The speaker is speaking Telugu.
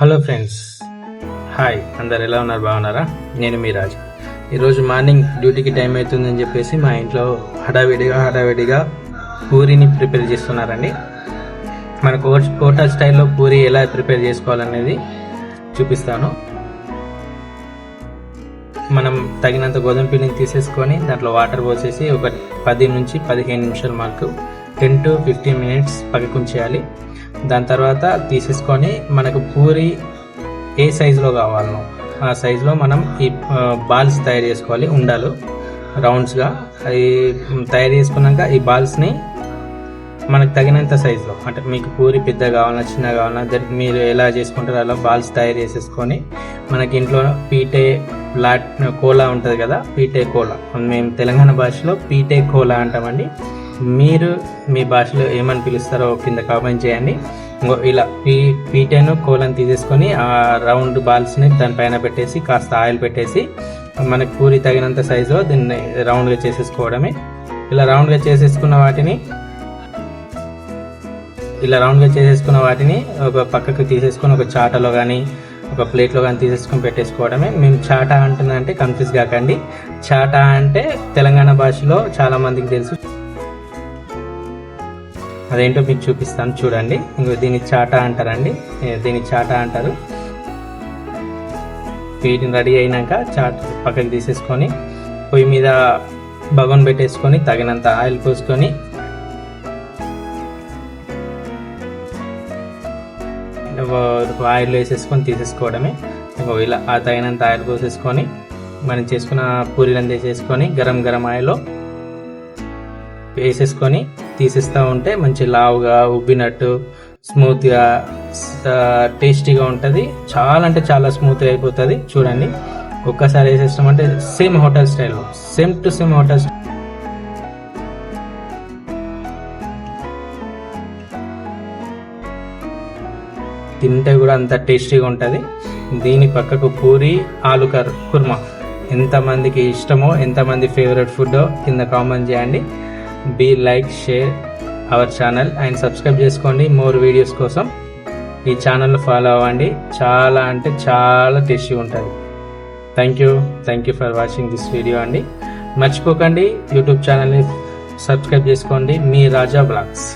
హలో ఫ్రెండ్స్ హాయ్ అందరు ఎలా ఉన్నారు? బాగున్నారా? నేను మీ రాజు. ఈరోజు మార్నింగ్ డ్యూటీకి టైం అవుతుందని చెప్పేసి మా ఇంట్లో హడావిడిగా హడావిడిగా పూరిని ప్రిపేర్ చేస్తున్నారండి. మనకు హోటల్ స్టైల్లో పూరి ఎలా ప్రిపేర్ చేసుకోవాలనేది చూపిస్తాను. మనం తగినంత గోధుమ పిండిని తీసేసుకొని దాంట్లో వాటర్ పోసేసి ఒక పది నుంచి పదిహేను నిమిషాల మాకు టెన్ టు ఫిఫ్టీన్ మినిట్స్ పక్కకుంచేయాలి దాని తర్వాత తీసేసుకొని మనకు పూరి ఏ సైజులో కావాలనో ఆ సైజులో మనం ఈ బాల్స్ తయారు చేసుకోవాలి ఉండాలు రౌండ్స్గా. అవి తయారు చేసుకున్నాక ఈ బాల్స్ని మనకు తగినంత సైజులో అంటే మీకు పూరి పెద్ద కావాలన్నా చిన్న కావాలన్నా మీరు ఎలా చేసుకుంటారో అలా బాల్స్ తయారు చేసేసుకొని మనకి ఇంట్లో పీటే లాట్ కోలా ఉంటుంది కదా పీటే కోలా. మేము తెలంగాణ భాషలో పీటే కోలా అంటామండి. మీరు మీ భాషలో ఏమని పిలుస్తారో కింద కామెంట్ చేయండి. ఇంకో ఇలా పీ పీటను కోలను తీసేసుకొని ఆ రౌండ్ బాల్స్ని దానిపైన పెట్టేసి కాస్త ఆయిల్ పెట్టేసి మనకి పూరి తగినంత సైజులో దీన్ని రౌండ్గా చేసేసుకోవడమే. ఇలా రౌండ్గా చేసేసుకున్న వాటిని ఇలా రౌండ్గా చేసేసుకున్న వాటిని ఒక పక్కకు తీసేసుకొని ఒక చాటలో కానీ ఒక ప్లేట్లో కానీ తీసేసుకొని పెట్టేసుకోవడమే. మేము చాటా అంటుందంటే కన్ఫ్యూజ్ కాకండి. చాటా అంటే తెలంగాణ భాషలో చాలామందికి తెలుసు. అదేంటో మీకు చూపిస్తాను చూడండి. ఇంకో దీన్ని చాటా అంటారండి. ఏ, దీన్ని చాటా అంటారు. వీటిని రెడీ అయినాక చాట్ పక్కకి తీసేసుకొని పొయ్యి మీద బగోన్ పెట్టేసుకొని తగినంత ఆయిల్ పోసుకొని ఆయిల్ వేసేసుకొని తీసేసుకోవడమే. ఇలా ఆ తగినంత ఆయిల్ పోసేసుకొని మనం చేసుకున్న పూరీలను తీసేసుకొని గరం గరం ఆయిల్లో వేసేసుకొని తీసేస్తూ ఉంటే మంచి లావుగా ఉబ్బినట్టు స్మూత్గా టేస్టీగా ఉంటుంది. చాలా అంటే చాలా స్మూత్గా అయిపోతుంది. చూడండి. ఒక్కసారి వేసేస్తామంటే సేమ్ హోటల్ స్టైల్లో same to same hotel style. తింటే కూడా అంత టేస్టీగా ఉంటుంది. దీని పక్కకు పూరి ఆలు కర్ కుర్మా. ఎంతమందికి ఇష్టమో ఎంతమంది ఫేవరెట్ ఫుడ్ కింద కామెంట్ చేయండి. Be like share our channel and subscribe చేసుకోండి. మోర్ వీడియోస్ కోసం ఈ ఛానల్ ఫాలో అవ్వండి. చాలా అంటే చాలా టేస్టీ ఉంటుంది. Thank you thank you for watching this video అండి. మర్చిపోకండి. యూట్యూబ్ ఛానల్ని సబ్స్క్రైబ్ చేసుకోండి. మీ రాజా బ్లాగ్స్.